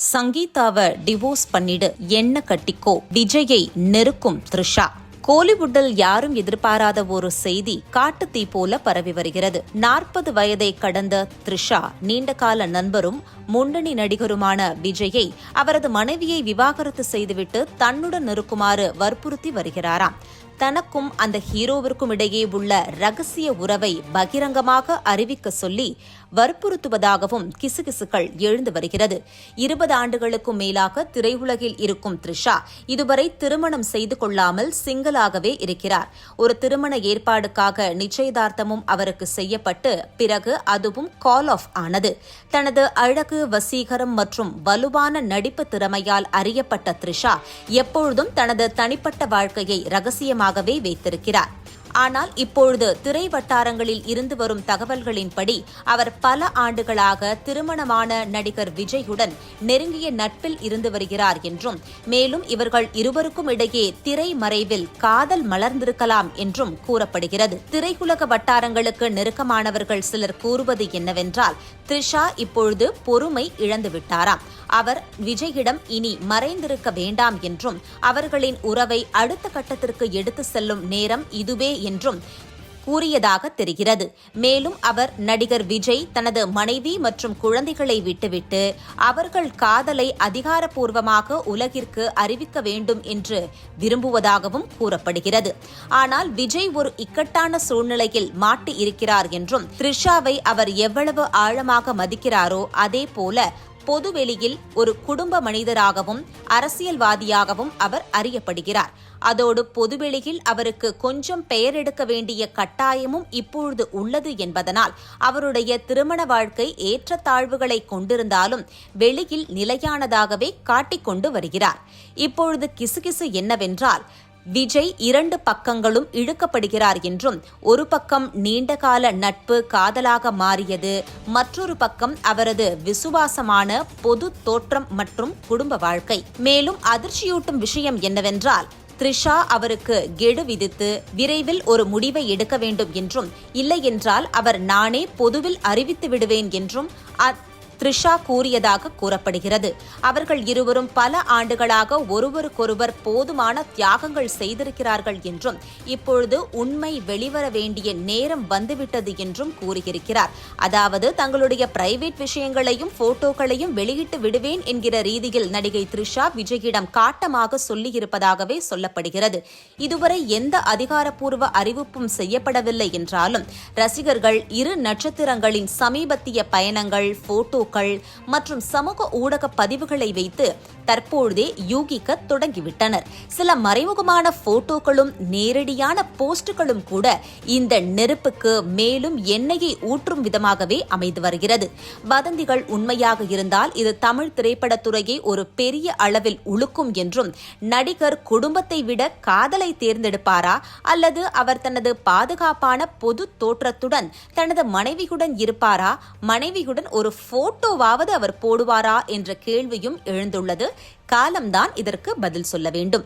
சங்கீதாவை divorce பண்ணிடு என்ன கட்டிக்கோ விஜயை நெருக்கும் த்ரிஷா. கோலிவுட்டில் யாரும் எதிர்பாராத ஒரு செய்தி காட்டுத்தீ போல பரவி வருகிறது. நாற்பது வயதை கடந்த த்ரிஷா நீண்டகால நண்பரும் முன்னணி நடிகருமான விஜயை அவரது மனைவியை விவாகரத்து செய்துவிட்டு தன்னுடன் இருக்குமாறு வற்புறுத்தி வருகிறாராம். தனக்கும் அந்த ஹீரோவிற்கும் இடையே உள்ள ரகசிய உறவை பகிரங்கமாக அறிவிக்க சொல்லி வற்புறுத்துவதாகவும் கிசுகிசுக்கள் எழுந்து வருகிறது. இருபது ஆண்டுகளுக்கும் மேலாக திரையுலகில் இருக்கும் த்ரிஷா இதுவரை திருமணம் செய்து கொள்ளாமல் சிங்களாகவே இருக்கிறார். ஒரு திருமண ஏற்பாடுக்காக நிச்சயதார்த்தமும் அவருக்கு செய்யப்பட்டு பிறகு அதுவும் கால் ஆஃப் ஆனது. தனது அழகு வசீகரம் மற்றும் வலுவான நடிப்பு திறமையால் அறியப்பட்ட த்ரிஷா எப்பொழுதும் தனது தனிப்பட்ட வாழ்க்கையை ரகசியமாகவே வைத்திருக்கிறார். ஆனால் இப்பொழுது திரை வட்டாரங்களில் இருந்து வரும் தகவல்களின்படி அவர் பல ஆண்டுகளாக திருமணமான நடிகர் விஜயுடன் நெருங்கிய நட்பில் இருந்து வருகிறார் என்றும் மேலும் இவர்கள் இருவருக்கும் இடையே திரை மறைவில் காதல் மலர்ந்திருக்கலாம் என்றும் கூறப்படுகிறது. திரையுலக வட்டாரங்களுக்கு நெருக்கமானவர்கள் சிலர் கூறுவது என்னவென்றால் த்ரிஷா இப்பொழுது பொறுமை இழந்துவிட்டாராம். அவர் விஜயிடம் இனி மறைந்திருக்க வேண்டாம் என்றும் அவர்களின் உறவை அடுத்த கட்டத்திற்கு எடுத்து செல்லும் நேரம் இதுவே என்றும் கூறியதாக தெரிகிறது. மேலும் அவர் நடிகர் விஜய் தனது மனைவி மற்றும் குழந்தைகளை விட்டுவிட்டு அவர்கள் காதலை அதிகாரப்பூர்வமாக உலகிற்கு அறிவிக்க வேண்டும் என்று விரும்புவதாகவும் கூறப்படுகிறது. ஆனால் விஜய் ஒரு இக்கட்டான சூழ்நிலையில் மாட்டி இருக்கிறார் என்றும் த்ரிஷாவை அவர் எவ்வளவு ஆழமாக மதிக்கிறாரோ அதே போல பொதுவெளியில் ஒரு குடும்ப மனிதராகவும் அரசியல்வாதியாகவும் அவர் அறியப்படுகிறார். அதோடு பொதுவெளியில் அவருக்கு கொஞ்சம் பெயர் எடுக்க வேண்டிய கட்டாயமும் இப்பொழுது உள்ளது என்பதனால் அவருடைய திருமண வாழ்க்கை ஏற்றத்தாழ்வுகளை கொண்டிருந்தாலும் வெளியில் நிலையானதாகவே காட்டிக்கொண்டு வருகிறார். இப்பொழுது கிசுகிசு என்னவென்றால் விஜய் இரண்டு பக்கங்களும் இழுக்கப்படுகிறார் என்றும் ஒரு பக்கம் நீண்டகால நட்பு காதலாக மாறியது மற்றொரு பக்கம் அவரது விசுவாசமான பொது தோற்றம் மற்றும் குடும்ப வாழ்க்கை. மேலும் அதிர்ச்சியூட்டும் விஷயம் என்னவென்றால் த்ரிஷா அவருக்கு கெடு விதித்து விரைவில் ஒரு முடிவை எடுக்க வேண்டும் என்றும் இல்லையென்றால் அவர் நானே பொதுவில் அறிவித்து விடுவேன் என்றும் த்ரிஷா கூறியதாக கூறப்படுகிறது. அவர்கள் இருவரும் பல ஆண்டுகளாக ஒருவருக்கொருவர் போதுமான தியாகங்கள் செய்திருக்கிறார்கள் என்றும் இப்பொழுது உண்மை வெளிவர வேண்டிய நேரம் வந்துவிட்டது என்றும் கூறியிருக்கிறார். அதாவது தங்களுடைய பிரைவேட் விஷயங்களையும் போட்டோக்களையும் வெளியிட்டு விடுவேன் என்கிற ரீதியில் நடிகை த்ரிஷா விஜயிடம் காட்டமாக சொல்லியிருப்பதாகவே சொல்லப்படுகிறது. இதுவரை எந்த அதிகாரப்பூர்வ அறிவிப்பும் செய்யப்படவில்லை என்றாலும் ரசிகர்கள் இரு நட்சத்திரங்களின் சமீபத்திய பயணங்கள் போட்டோ வீடியோக்கள் மற்றும் சமூக ஊடக பதிவுகளை வைத்து தற்பொழுதே யூகிக்க தொடங்கிவிட்டனர். சில மறைமுகமான போட்டோக்களும் நேரடியான போஸ்டுகளும் கூட இந்த நெருப்புக்கு மேலும் எண்ணெயை ஊற்றும் விதமாகவே அமைந்து வருகிறது. வதந்திகள் உண்மையாக இருந்தால் இது தமிழ் திரைப்படத்துறையை ஒரு பெரிய அளவில் உழுக்கும் என்றும் நடிகர் குடும்பத்தை விட காதலை தேர்ந்தெடுப்பாரா அல்லது அவர் தனது பாதுகாப்பான பொது தோற்றத்துடன் தனது மனைவியுடன் இருப்பாரா? மனைவியுடன் ஒரு போட்டோ போட்டோவாவது அவர் போடுவாரா என்ற கேள்வியும் எழுந்துள்ளது. காலம்தான் இதற்கு பதில் சொல்ல வேண்டும்.